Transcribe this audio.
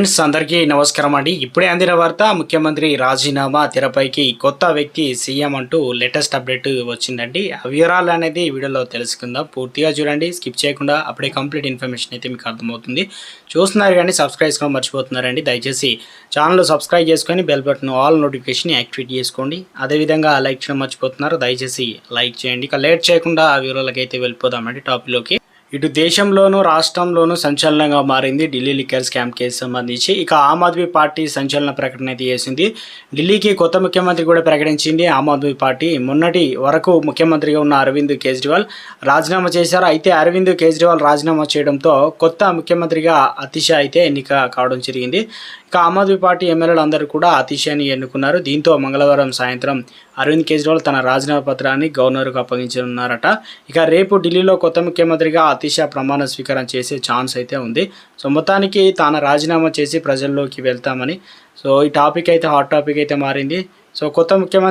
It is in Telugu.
ఫ్రెండ్స్ అందరికీ నమస్కారం అండి. ఇప్పుడే అందిన వార్త ముఖ్యమంత్రి రాజీనామా తెరపైకి కొత్త వ్యక్తి సీఎం అంటూ లేటెస్ట్ అప్డేట్ వచ్చిందండి. ఆ వివరాలు అనేది వీడియోలో తెలుసుకుందాం. పూర్తిగా చూడండి స్కిప్ చేయకుండా అప్పుడే కంప్లీట్ ఇన్ఫర్మేషన్ అయితే మీకు అర్థమవుతుంది. చూస్తున్నారు కానీ సబ్స్క్రైబ్ చేసుకోవడం మర్చిపోతున్నారండి. దయచేసి ఛానల్ సబ్స్క్రైబ్ చేసుకొని bell button all notification activate చేసుకోండి. అదేవిధంగా లైక్ చేయడం మర్చిపోతున్నారు. దయచేసి లైక్ చేయండి. ఇక లేట్ చేయకుండా ఆ వివరాలకి అయితే వెళ్ళిపోదామండి టాపిక్లోకి. ఇటు దేశంలోనూ రాష్ట్రంలోనూ సంచలనంగా మారింది ఢిల్లీ లిక్కర్ స్కామ్ కేసు సంబంధించి. ఇక ఆమ్ ఆద్మీ పార్టీ సంచలన ప్రకటన అయితే చేసింది. ఢిల్లీకి కొత్త ముఖ్యమంత్రి కూడా ప్రకటించింది ఆమ్ ఆద్మీ పార్టీ. మొన్నటి వరకు ముఖ్యమంత్రిగా ఉన్న అరవింద్ కేజ్రీవాల్ రాజీనామా చేశారు. అయితే అరవింద్ కేజ్రీవాల్ రాజీనామా చేయడంతో కొత్త ముఖ్యమంత్రిగా అతిష అయితే ఎన్నిక కావడం జరిగింది. ఇక ఆమ్ ఆద్మీ పార్టీ ఎమ్మెల్యేలు అందరూ కూడా అతిషాని ఎన్నుకున్నారు. దీంతో మంగళవారం సాయంత్రం అరవింద్ కేజ్రీవాల్ తన రాజీనామా పత్రాన్ని గవర్నర్కు అప్పగించనున్నారట. ఇక రేపు ఢిల్లీలో కొత్త ముఖ్యమంత్రిగా అతిష ప్రమాణ స్వీకారం చేసే ఛాన్స్ అయితే ఉంది. సో మొత్తానికి తాను రాజీనామా చేసి ప్రజల్లోకి వెళ్తామని. సో ఈ టాపిక్ అయితే హాట్ టాపిక్ అయితే మారింది. సో కొత్త ముఖ్యమంత్రి